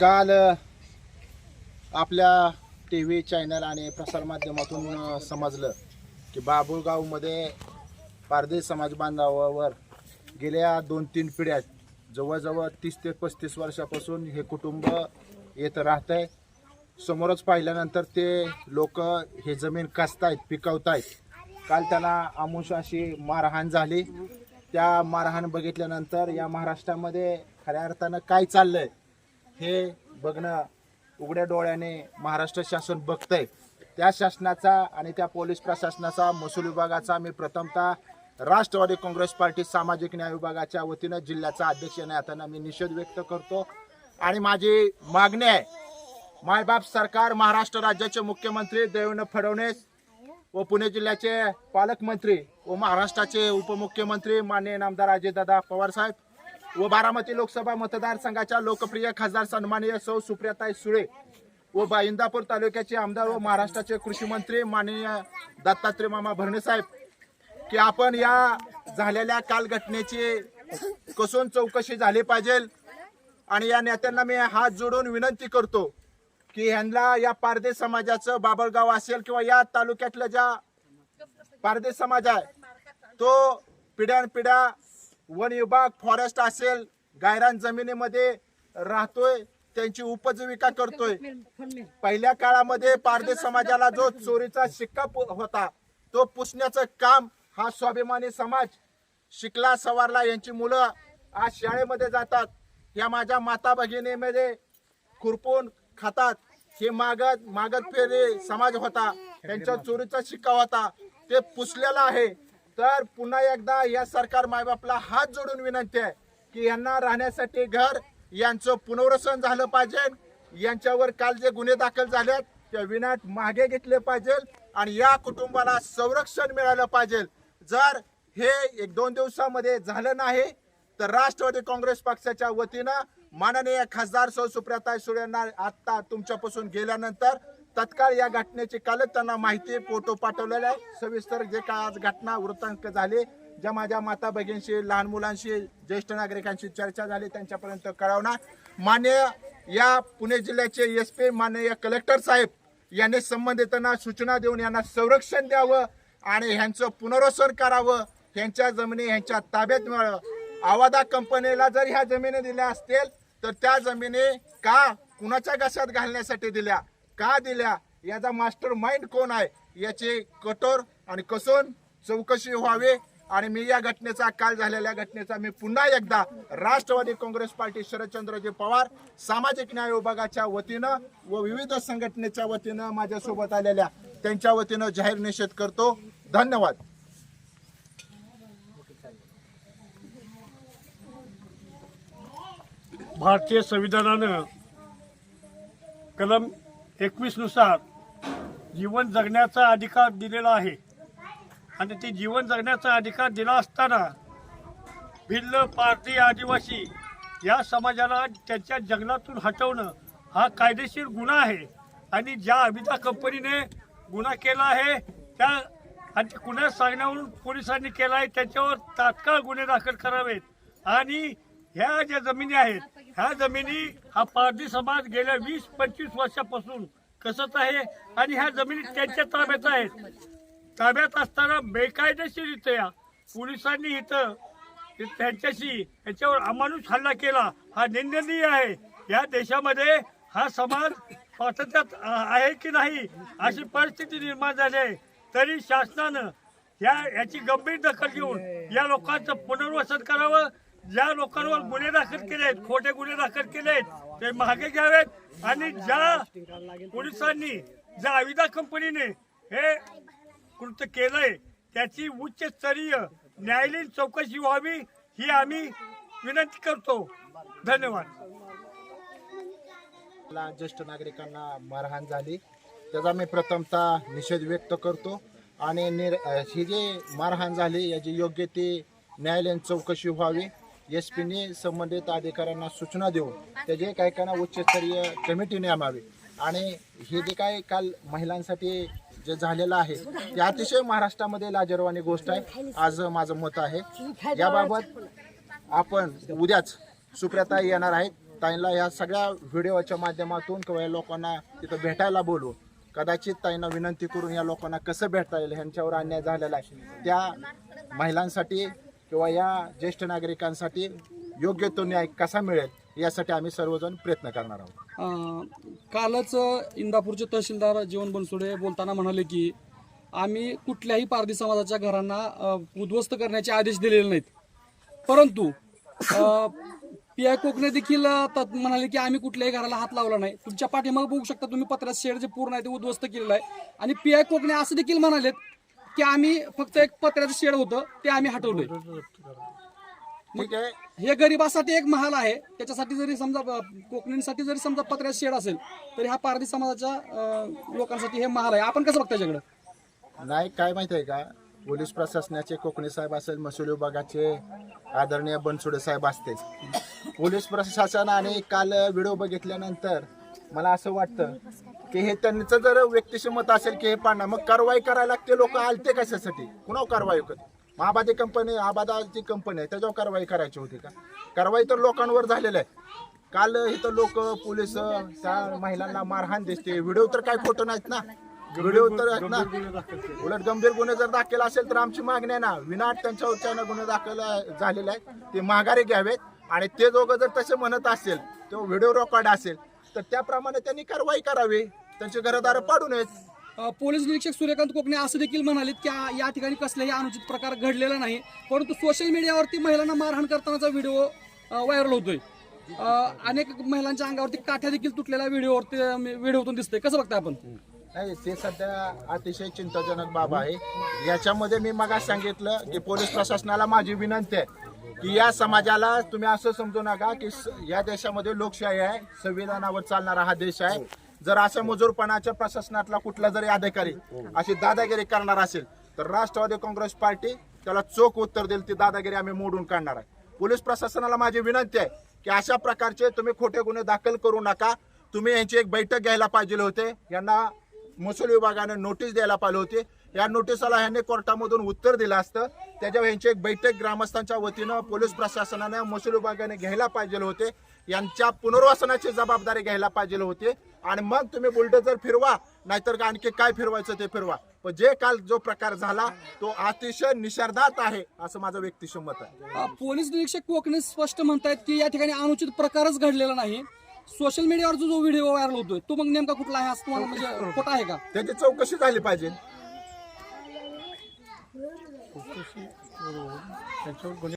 काल आपल्या T V channel आणि प्रसारमाध्यमातून समजलं की बाबुळगावमध्ये पारदेश समाज बांधवावर गेल्या दोन तीन पिढ्यात जवळजवळ तीस ते पस्तीस वर्षापासून हे कुटुंब येत राहत आहे समोरच पाहिल्यानंतर ते लोक हे जमीन कसतायत पिकवतायत. काल त्याला आमुषाशी मारहाण झाली. त्या मारहाण बघितल्यानंतर या महाराष्ट्रामध्ये खऱ्या अर्थानं काय चाललंय? हे बघणं उघड्या डोळ्याने महाराष्ट्र शासन बघतंय. त्या शासनाचा आणि त्या पोलीस प्रशासनाचा महसूल विभागाचा मी प्रथमतः राष्ट्रवादी काँग्रेस पार्टी सामाजिक न्याय विभागाच्या वतीनं जिल्ह्याचा अध्यक्ष या मी निषेध व्यक्त करतो. आणि माझी मागणी आहे मायबाप सरकार महाराष्ट्र राज्याचे मुख्यमंत्री देवेंद्र फडणवीस व पुणे जिल्ह्याचे पालकमंत्री व महाराष्ट्राचे उपमुख्यमंत्री माननीय नामदार अजितदादा पवार साहेब व बारामती लोकसभा मतदारसंघाच्या लोकप्रिय खासदार सन्माननीय सौ सुप्रियाताई सुळे व बा- इंदापूर तालुक्याचे आमदार व महाराष्ट्राचे कृषी मंत्री माननीय दत्तात्रय मामा भरणे साहेब की आपण या झालेल्या काल घटनेची कसून चौकशी झाली पाहिजे आणि या नेत्यांना मी हात जोडून विनंती करतो की ह्यांना या पारदेश समाजाचं बाबळगाव असेल किंवा या तालुक्यातलं ज्या पारदेश समाज आहे तो पिढ्यानपिढ्या वन विभाग फॉरेस्ट असेल गायरान जमिनीमध्ये राहतोय त्यांची उपजीविका करतोय. पहिल्या काळामध्ये पारदेश समाजाला जो चोरीचा शिक्का होता तो पुसण्याचं काम हा स्वाभिमानी समाज शिकला सवारला. यांची मुलं आज शाळेमध्ये जातात. या माझ्या माता भगिनीमध्ये खुरपून खातात. हे मागत मागत फेरी समाज होता. त्यांच्या चोरीचा शिक्का होता. ते पुसलेला आहे. तर पुन्हा एकदा या सरकार मायबापला हात जोडून विनंती आहे की यांना राहण्यासाठी घर यांचं पुनर्वसन झालं पाहिजे. यांच्यावर काल जे गुन्हे दाखल झालेत ते विनाट मागे घेतले पाहिजे आणि या कुटुंबाला संरक्षण मिळालं पाहिजे. जर हे एक दोन दिवसामध्ये झालं नाही तर राष्ट्रवादी काँग्रेस पक्षाच्या वतीनं माननीय खासदार सौ सुप्रियाताई सुळे यांना आता तुमच्यापासून गेल्यानंतर तत्काळ या घटनेची कालच त्यांना माहिती फोटो पाठवलेला आहे. सविस्तर जे काय आज घटना वृत्तांक झाले ज्या माझ्या माता भगिनींशी लहान मुलांशी ज्येष्ठ नागरिकांशी चर्चा झाली त्यांच्यापर्यंत कळवणार. मान्य या पुणे जिल्ह्याचे एस पी माननीय कलेक्टर साहेब यांनी संबंधितांना सूचना देऊन यांना संरक्षण द्यावं आणि ह्यांचं पुनर्वसन करावं. ह्यांच्या जमिनी ह्यांच्या ताब्यात मिळावं. आवादा कंपनीला जर ह्या जमिनी दिल्या असतील तर त्या जमिनी का कुणाच्या घशात घालण्यासाठी दिल्या? का दिल्या? याचा मास्टर माइंड कोण आहे? याचे कठोर आणि कसून चौकशी व्हावी. आणि मी या घटनेचा काल झालेल्या घटनेचा मी पुन्हा एकदा राष्ट्रवादी काँग्रेस पार्टी शरदचंद्रजी पवार सामाजिक न्याय विभागाच्या वतीनं व विविध संघटनेच्या वतीनं माझ्यासोबत आलेल्या त्यांच्या वतीनं जाहीर निषेध करतो. धन्यवाद. भारतीय संविधानानं कलम एकवीसनुसार जीवन जगण्याचा अधिकार दिलेला आहे. आणि ते जीवन जगण्याचा अधिकार दिला असताना भिल्ल पारधी आदिवासी या समाजाला त्यांच्या जंगलातून हटवणं हा कायदेशीर गुन्हा आहे. आणि ज्या अभिता कंपनीने गुन्हा केला आहे त्या आणि ते गुन्हा सांगण्यावरून पोलिसांनी केला आहे त्याच्यावर तात्काळ गुन्हे दाखल करावेत. आणि ह्या ज्या जमिनी आहेत ह्या जमिनी हा पारधी समाज गेल्या वीस पंचवीस वर्षापासून कसत आहे आणि ह्या जमिनी त्यांच्या ताब्यात आहेत. ताब्यात असताना बेकायदेशीरित्या पोलिसांनी इथं त्यांच्याशी याच्यावर अमानुष हल्ला केला. हा निंदनीय आहे. या देशामध्ये हा समाज स्वातंत्र्यात आहे की नाही अशी परिस्थिती निर्माण झाली आहे. तरी शासनानं या याची गंभीर दखल घेऊन या लोकांचं पुनर्वसन करावं ज्या लोकांवर गुन्हे दाखल केले आहेत खोटे गुन्हे दाखल केले आहेत ते मागे घ्यावेत. आणि ज्या पोलिसांनी ज्या अविदा कंपनीने हे कृत्य केलंय त्याची उच्च स्तरीय न्यायालयीन चौकशी व्हावी ही आम्ही विनंती करतो. धन्यवाद. ज्येष्ठ नागरिकांना मारहाण झाली. त्याचा मी प्रथमतः निषेध व्यक्त करतो. आणि निर ही जी मारहाण झाली याची योग्य ती न्यायालयीन चौकशी व्हावी. एस पीने संबंधित अधिकाऱ्यांना सूचना देऊन त्याचे काही काही उच्चस्तरीय कमिटी नेमावी आणि हे जे काय काल महिलांसाठी जे झालेलं आहे ते अतिशय महाराष्ट्रामध्ये लाजरवाणी गोष्ट आहे. आज माझं मत आहे. याबाबत आपण उद्याच सुप्रियाताई येणार आहेत. ताईंना या सगळ्या व्हिडिओच्या माध्यमातून किंवा या लोकांना तिथं भेटायला बोलू कदाचित ताईंना विनंती करून या लोकांना कसं भेटता येईल ह्यांच्यावर अन्याय झालेला आहे. त्या महिलांसाठी किंवा या ज्येष्ठ नागरिकांसाठी योग्य तो न्याय कसा मिळेल यासाठी आम्ही सर्वजण प्रयत्न करणार आहोत. कालच इंदापूरचे तहसीलदार जीवन बनसोडे बोलताना म्हणाले की आम्ही कुठल्याही पारधी समाजाच्या घरांना उद्ध्वस्त करण्याचे आदेश दिलेले नाहीत. परंतु पी आय कोकणे देखील म्हणाले की आम्ही कुठल्याही घराला हात लावला नाही. तुमच्या पाठीमागे बघू शकता तुम्ही पत्र्यात शेड जे पूर्ण आहे ते उद्ध्वस्त केलेलं आहे. आणि पी आय कोकणे असं देखील म्हणालेत की आम्ही फक्त एक पत्र्याचं शेड होतं ते आम्ही हटवलंय ठीक आहे. हे गरिबासाठी एक महाल आहे. त्याच्यासाठी जरी समजा कोकणींसाठी जरी समजा पत्र्यात शेड असेल तरी हा पारधी समाजाच्या लोकांसाठी हे महाल आहे. आपण कसं बघता याच्याकडे? नाही काय माहिती आहे का? पोलीस प्रशासनाचे कोकणे साहेब असेल महसूल विभागाचे आदरणीय बनसोडे साहेब असतील पोलीस प्रशासन आणि काल व्हिडिओ बघितल्यानंतर मला असं वाटतं की हे त्यांचं जर व्यक्तिश मत असेल की हे पाडणार मग कारवाई करायला ते लोक आलते कशासाठी? कुणावर कारवाई करते महाबादी कंपनी आबादाची कंपनी आहे त्याच्यावर कारवाई करायची होती का? कारवाई तर लोकांवर झालेलं आहे. काल इथं लोक पोलीस त्या महिलांना मारहाण दिसते. व्हिडिओ तर काय खोटं नाहीत ना? व्हिडिओ तर आहेत ना? उलट गंभीर गुन्हे जर दाखल असेल तर आमची मागणी आहे ना विनाट त्यांच्यावरच्या गुन्हे दाखल झालेले आहेत. ते माघारी घ्यावेत. आणि ते दोघं जर तसे म्हणत असेल तो व्हिडिओ रेकॉर्ड असेल तर त्याप्रमाणे त्यांनी कारवाई करावी. त्यांचे घरदार पाडू नयेत. अ, पोलीस निरीक्षक सूर्यकांत कोकणे असं देखील म्हणालेत की आ- या ठिकाणी कसलाही अनुचित प्रकार घडलेला नाही परंतु सोशल मीडियावरती महिलांना मारहाण करतानाचा व्हिडिओ व्हायरल होतोय. अ, अनेक महिलांच्या अंगावरती काठ्या देखील तुटलेल्या व्हिडिओवरती व्हिडिओतून दिसतोय. कसं बघताय आपण? नाही ते सध्या अतिशय चिंताजनक बाब आहे. याच्यामध्ये मी मग सांगितलं की पोलीस प्रशासनाला माझी विनंती आहे की या समाजाला तुम्ही असं समजू नका की स- या देशामध्ये लोकशाही आहे संविधानावर चालणारा हा देश आहे. जर अशा मजूरपणाच्या प्रशासनातला कुठला जरी अधिकारी अशी दादागिरी करणार असेल तर राष्ट्रवादी काँग्रेस पार्टी त्याला चोख उत्तर देईल ती दादागिरी आम्ही मोडून काढणार आहे. पोलीस प्रशासनाला माझी विनंती आहे की अशा प्रकारचे तुम्ही खोटे गुन्हे दाखल करू नका. तुम्ही यांची एक बैठक घ्यायला पाहिजे होते. यांना महसूल विभागाने नोटीस द्यायला पाहिजे होती. या नोटिसाला ह्यांनी कोर्टामधून उत्तर दिलं असतं. त्याच्यावर यांची एक बैठक ग्रामस्थांच्या वतीनं पोलीस प्रशासनाने महसूल विभागाने घ्यायला पाहिजे होते. यांच्या पुनर्वसनाची जबाबदारी घ्यायला पाहिजे होती. आणि मग तुम्ही बुलडोजर फिरवा नाहीतर का आणखी काय फिरवायचं ते फिरवा. पण जे काल जो प्रकार झाला तो अतिशय निषेधात आहे असं माझं व्यक्तिशः मत आहे. पोलीस निरीक्षक कोकणे स्पष्ट म्हणतायत की या ठिकाणी अनुचित प्रकारच घडलेला नाही. सोशल मीडियावर जो जो व्हिडिओ व्हायरल होतोय तो मग नेमका कुठला आहे असं तुम्हाला म्हणजे खोटा आहे का? त्याची चौकशी झाली पाहिजे. त्याच्यावर गुन्हे